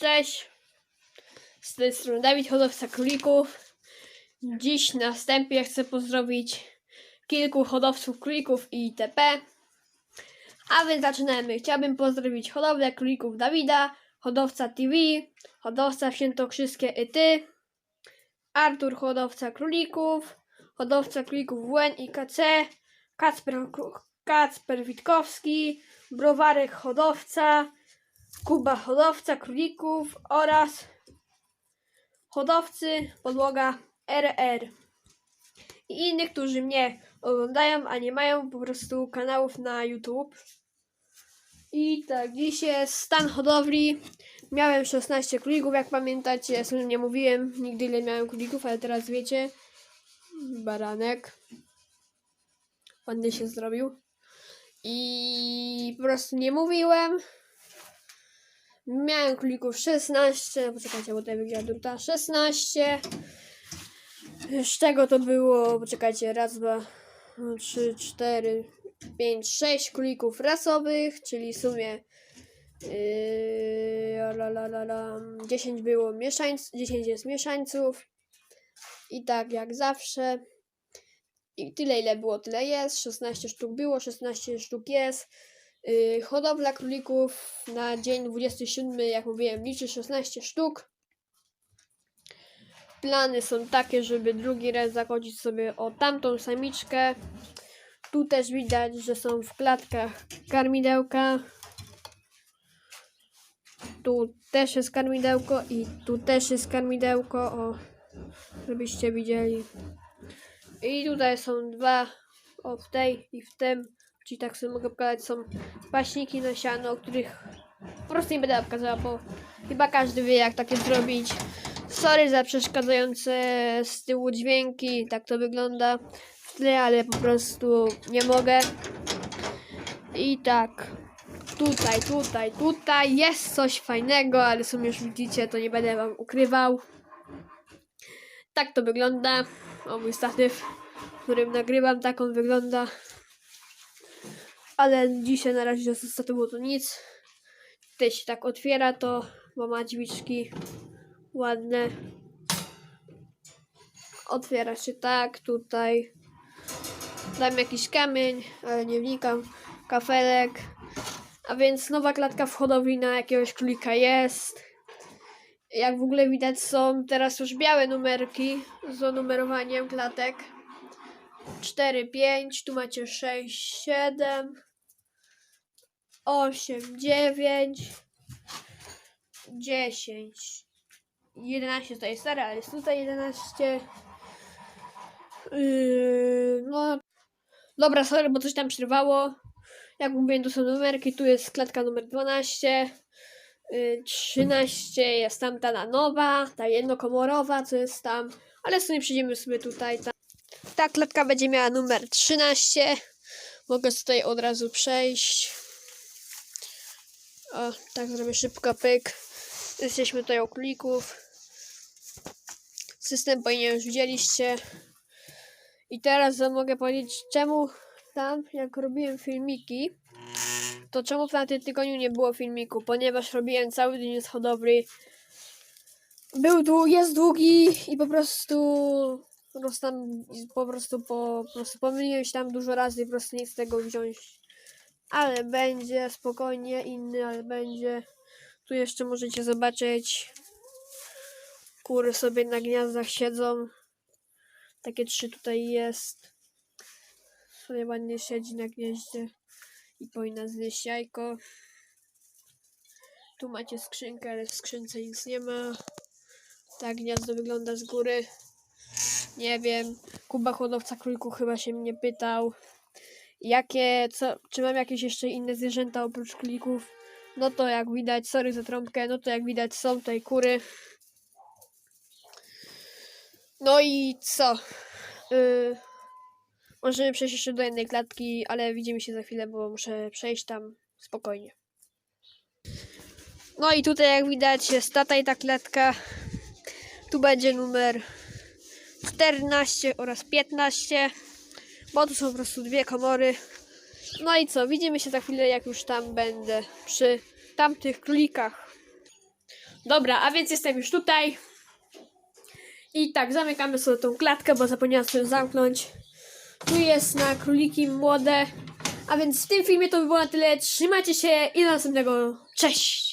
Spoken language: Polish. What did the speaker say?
Cześć! Z tej strony Dawid, hodowca królików. Dziś na wstępie chcę pozdrowić kilku hodowców królików i itp. A więc zaczynamy. Chciałbym pozdrowić hodowlę królików Dawida, hodowca TV, hodowca świętokrzyskie Ity, Artur hodowca królików, hodowca królików WN i KC, Kacper, Kacper Witkowski, Browarek hodowca, Kuba hodowca królików oraz hodowcy podłoga RR. I innych, którzy mnie oglądają, a nie mają po prostu kanałów na YouTube. I tak, dziś jest stan hodowli. Miałem 16 królików, jak pamiętacie. Nie mówiłem nigdy ile miałem królików, ale teraz wiecie. Baranek. Ładnie się zrobił. I po prostu nie mówiłem. Miałem królików 16, poczekajcie, bo tutaj wygra druta 16. Z czego to było, poczekajcie, raz, dwa, trzy, cztery, pięć, sześć królików rasowych, czyli w sumie yy, la, la, la, la, 10 było mieszańców, 10 jest mieszańców. I tak jak zawsze. I tyle ile było, tyle jest. 16 sztuk było, 16 sztuk jest. Yy, hodowla królików na dzień 27, jak mówiłem, liczy 16 sztuk. Plany są takie, żeby drugi raz zakończyć sobie o tamtą samiczkę. Tu też widać, że są w klatkach karmidełka. Tu też jest karmidełko i tu też jest karmidełko. O, żebyście widzieli. I tutaj są dwa, o w tej i w tym. Czyli tak sobie mogę pokazać, są paśniki na siano, których po prostu nie będę pokazała, bo chyba każdy wie jak takie zrobić. Sorry za przeszkadzające z tyłu dźwięki, tak to wygląda w tle, ale po prostu nie mogę. I tak, tutaj, tutaj, tutaj jest coś fajnego, ale są już widzicie, to nie będę wam ukrywał. Tak to wygląda. O mój statyw, którym nagrywam, tak on wygląda. Ale dzisiaj na razie z było to nic. Tutaj się tak otwiera to, bo ma drzwiczki ładne. Otwiera się tak, tutaj. Dam jakiś kamień, ale nie wnikam. Kafelek. A więc nowa klatka w hodowli na jakiegoś królika jest. Jak w ogóle widać są teraz już białe numerki z numerowaniem klatek. 4, 5, tu macie 6, 7, 8, 9, 10, 11 to jest stare, ale jest tutaj 11. Yy, no, dobra, sorry, bo coś tam przerwało. Jak mówiłem, to są numerki, tu jest klatka numer 12. Yy, 13 jest tam ta na nowa, ta jednokomorowa, co jest tam, ale sobie przyjdziemy sobie tutaj. Ta, ta klatka będzie miała numer 13. Mogę tutaj od razu przejść. O, tak zrobię szybko pyk. Jesteśmy tutaj u królików. System powinien już widzieliście. I teraz mogę powiedzieć, czemu tam, jak robiłem filmiki, to czemu w tamtym tygodniu nie było filmiku, ponieważ robiłem cały dzień z hodowli. Był długi, jest długi i po prostu po prostu po prostu po, po prostu pomyliłem się tam dużo razy i po prostu nie chcę tego wziąć. Ale będzie, spokojnie, inny, ale będzie. Tu jeszcze możecie zobaczyć. Kury sobie na gniazdach siedzą. Takie trzy tutaj jest. Sobie ładnie siedzi na gnieździe. I powinna znieść jajko. Tu macie skrzynkę, ale w skrzynce nic nie ma. Tak gniazdo wygląda z góry. Nie wiem. Kuba hodowca królików chyba się mnie pytał. Jakie, co, czy mam jakieś jeszcze inne zwierzęta oprócz królików? No to jak widać, sorry za trąbkę, no to jak widać są tutaj kury. No i co? Yy, możemy przejść jeszcze do jednej klatki, ale widzimy się za chwilę, bo muszę przejść tam spokojnie. No i tutaj jak widać jest tata i ta klatka. Tu będzie numer 14 oraz 15, bo tu są po prostu dwie komory. No i co, widzimy się za chwilę, jak już tam będę przy tamtych królikach. Dobra, a więc jestem już tutaj. I tak, zamykamy sobie tą klatkę, bo zapomniałam sobie zamknąć. Tu jest na króliki młode. A więc w tym filmie to by było na tyle. Trzymajcie się i do następnego. Cześć!